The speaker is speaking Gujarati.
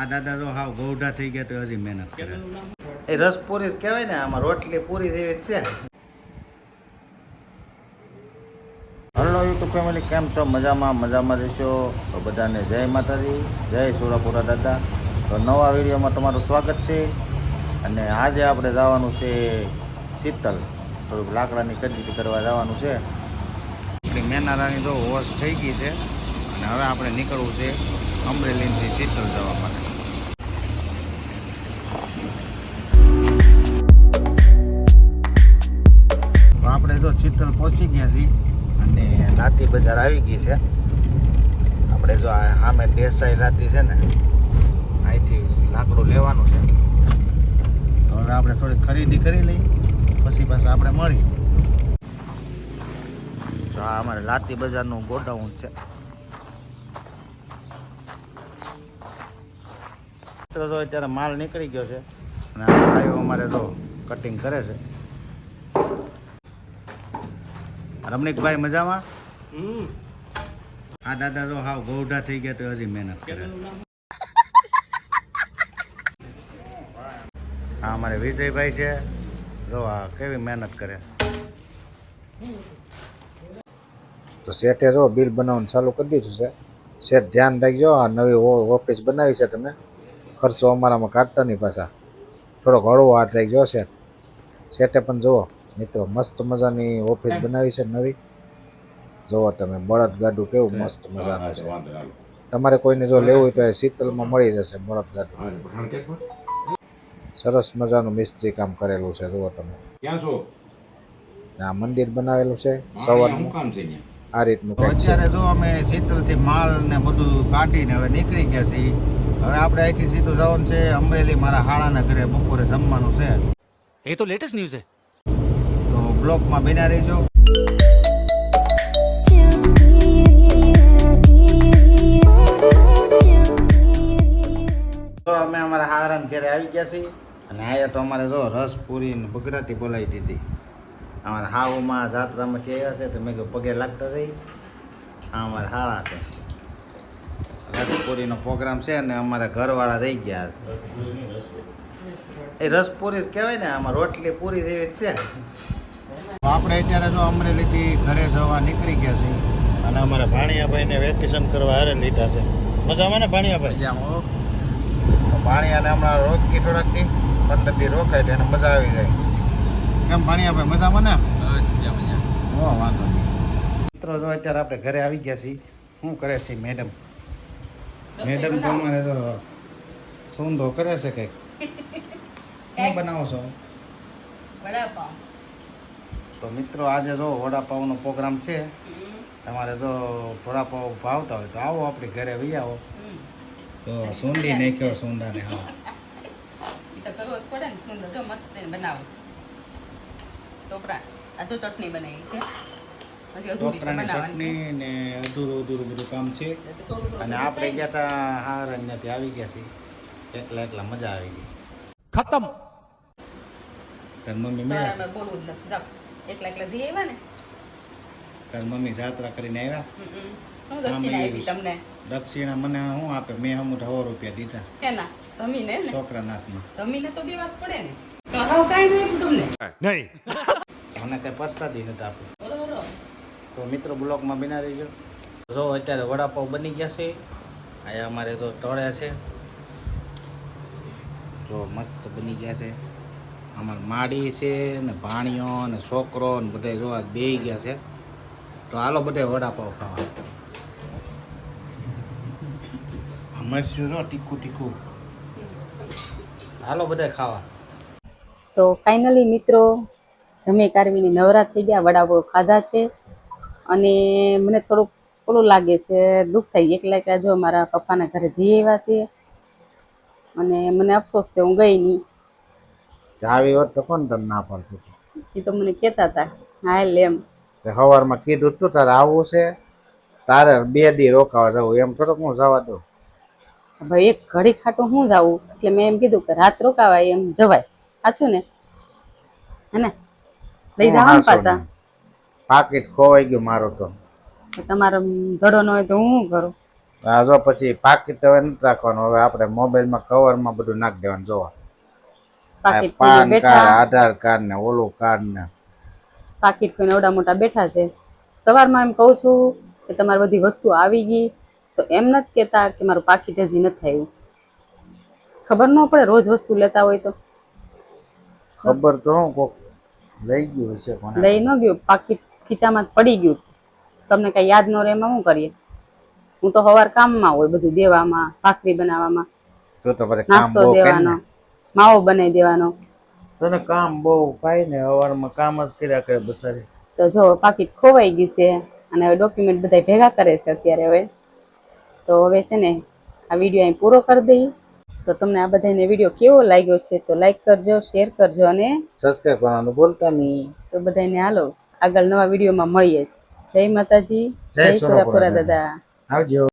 આ દાદા તો હાવ ગૌઢા થઈ ગયા તો હજી મહેનત કરે. એ રસ પૂરી કહેવાય ને આમાં રોટલી પૂરી જેવી જ છે. હલો યુટ્યુબ ફેમિલી કેમ છો? મજામાં મજામાં રહેશો તો બધાને જય માતાજી જય સુરાપુરા દાદા. તો નવા વિડીયોમાં તમારું સ્વાગત છે. અને આજે આપણે જવાનું છે શીતલ. થોડુંક લાકડાની ખરીદી કરવા જવાનું છે. આપણી મેનારાની તો હોશ થઈ ગઈ છે. અને હવે આપણે નીકળવું છે અમરેલીથી શીતલ જવા માટે. તો આપણે જો શીતલ પહોંચી ગયા છીએ અને લાતી બજાર આવી ગઈ છે. આપણે જો સામે દેસાઈ લાતી છે ને, અહીંથી લાકડું લેવાનું છે. તો હવે આપણે થોડી ખરીદી કરી લઈ પછી પાછા આપણે મળી તો આ અમારે લાતી બજારનું ગોડાઉન છે. તો અત્યારે માલ નીકળી ગયો છે. અને આવ્યો અમારે તો કટિંગ કરે છે. રમણીકભાઈ મજામાં? આ દાદા તો હાવ ગૌઢા થઈ ગયા તો હજી મહેનત કરે. હા અમારે વિજયભાઈ છે. જો આ કેવી મહેનત કરે. તો શેઠે જો બિલ બનાવવાનું ચાલુ કરી દીધું છે. શેઠ ધ્યાન રાખજો આ નવી ઓફિસ બનાવી છે તમે. ખર્ચો અમારામાં કાઢતા નહીં પાછા. થોડોક હળવો હાથ રાખજો શેઠ. સેટે પણ જુઓ મિત્રો મસ્ત મજાની ઓફિસ બનાવી છે નવી. જુઓ તમે બળદ ગાડું કેવું મસ્ત મજાનું છે. તમારે કોઈને જો લેવું હોય તો એ શીતલમાં મળી જશે બળદ ગાડું. સરસ મજાનું મિસ્ત્રી કામ કરેલું છે જુઓ તમે. ક્યાં છો? આ મંદિર બનાવેલું છે સવારનું? આ રીતનું અત્યારે જો અમે શીતલથી માલ ને બધું કાઢીને હવે નીકળી ગયા છીએ. હવે આપણે અહીંથી સીધું જવાનું છે અમરેલી મારા હાળાના ઘરે બપોરે જમવાનું છે. એ તો લેટેસ્ટ ન્યૂઝ છે. તો બ્લોકમાં બેના રહેજો. તો અમે અમારા હારાના ઘરે આવી ગયા છીએ. અને આયા તો અમારે જો રસ પૂરી ને બગડાટી બોલાવી દીધી. અમારા હાવમાં જાત્રામાંથી આવ્યા છે તો મેં કહ્યું પગે લાગતા જઈ અમારા હાળા છે. રસપુરીનો પ્રોગ્રામ છે અને અમારા ઘરવાળા રહી ગયા છે. એ રસપુરી કહેવાય ને આમાં રોટલી પૂરી જેવી જ છે. આપણે અત્યારે જો અમરેલીથી ઘરે જવા નીકળી ગયા છીએ અને અમારા ભાણિયાભાઈને વેકેશન કરવા હારે લીધા છે. મજામાં ને ભાણિયાભાઈ? તો ભાણિયાને હમણાં રોકી થોડાક દી પંદર દી રોકાય એને મજા આવી જાય. કેમ ભાણિયાભાઈ મજામાં ને? હો વાંધો નહીં. મિત્રો જો અત્યારે આપણે ઘરે આવી ગયા છીએ શું કરે છે મેડમ? મેડમ તમારે તો સૂંધો કરે છે કંઈક? શું બનાવો છો? વડાપાઉં તો મિત્રો આજે જો નો પ્રોગ્રામ છે. તમારે જો વડાપાવ ભાવતા હોય તો આવો આપણે ઘરે વહી આવો. તો સુંડી નાખ્યો સૂંડાને હા. તો કરવો જ પડે ને સુંદર જો મસ્ત બનાવો. ટોપરા. આ જો ચટણી બનાવી છે. ઢોકરાની ચટણી ને અધૂરું અધૂરું બધું કામ છે. અને આપણે ગયા હતા હાર અહીંયાથી આવી ગયા છીએ. એકલા એકલા મજા આવી ગઈ. ખતમ. તાર મમ્મી મેળા બોલવું જ નથી. જાવ એકલા એકલા જઈ આવ્યા ને? તાર મમ્મી જાત્રા કરીને આવ્યા? દક્ષિણા મને શું આપે? મેં હમ ઢવો રૂપિયા દીધા. એના? તમીને ને? છોકરા નાથમાં તમીને તો દેવાસ પડે ને. તો નહીં તમને. નહીં. મને કઈ પરસાદી નથી આપી. તો મિત્રો બ્લોગમાં બિના રહીજો. જો અત્યારે વડાપાવ બની ગયા છે. અહીંયા અમારે તો તળ્યા છે. જો મસ્ત બની ગયા છે. અમારે માડી છે ને ભાણિયો ને છોકરો ને બધા જોવા બે ગયા છે. તો હાલો બધા વડાપાવ ખાવા. મરચું જો તીખું તીખું. હાલો બધે ખાવા. તો ફાઇનલી મિત્રો, જમે કારવીની નવરાત થઈ ગયા. વડાપાઉ ખાધા છે. અને મને થોડુંક ઓલું લાગે છે દુઃખ થાય એકલા એકલા જો મારા પપ્પાના ઘરે જઈ આવ્યા છે અને મને અફસોસ છે હું ગઈ નહીં. આવી હોત તો કોણ તને ના પડતું એ તો મને કહેતા હતા હા એટલે એમ. તે સવારમાં કીધું તું તારે આવવું છે તારે બે દી રોકાવા જવું. એમ થોડુંક હું જવા દઉં. ભાઈ એક ઘડી ખાટું હું જાવું? એટલે મેં એમ કીધું કે રાત રોકાવાય એમ જવાય. સાચું ને? હે ને? લઈ જવાનું પાછા. પાકીટ ખોવાઈ ગયું મારું તો. તમારો ધડો ન હોય તો હું શું કરું? જો પછી પાકીટ હવે નથી રાખવાનું. હવે આપણે મોબાઈલમાં કવરમાં બધું નાખી દેવાનું જોવા. પાન કાર્ડ આધાર કાર્ડ ને ઓલું કાર્ડ ને. પાકીટ કોઈને ઓડા મોટા બેઠા છે. સવારમાં એમ કહું છું કે તમારી બધી વસ્તુ આવી ગઈ તો એમ નથી કહેતા કે મારું પાકીટ હજી નથી આવ્યું ખબર ન પડે રોજ વસ્તુ લેતા હોય તો. ખબર તો કોક લઈ ગયું છે લઈ ન ગયું. પાકીટ ખીચામાં પડી ગયું તમને કઈ યાદ ન રહે એમાં શું કરીએ? હું તો સવાર કામમાં હોય બધું દેવામાં ભાખરી બનાવવામાં તો તમારે કામ નાસ્તો દેવાનો માવો બનાવી દેવાનો. તને કામ બહુ કાંઈ ને હવારમાં કામ જ કર્યા કરે બસારી તો જો પાકીટ ખોવાઈ ગયું છે અને હવે ડોક્યુમેન્ટ બધા ભેગા કરે છે અત્યારે હવે. તો હવે છે ને આ વીડિયો અહીં પૂરો કરી દઈએ. તો તમને આ બધાને વીડિયો કેવો લાગ્યો છે તો લાઈક કરજો શેર કરજો અને સબસ્ક્રાઈબ કરવાનું ભૂલતા નહીં. તો બધાને હાલો. આગળ નવા વિડીયોમાં મળીએ. જય માતાજી જય સુરાપુરા દાદા. આવજો.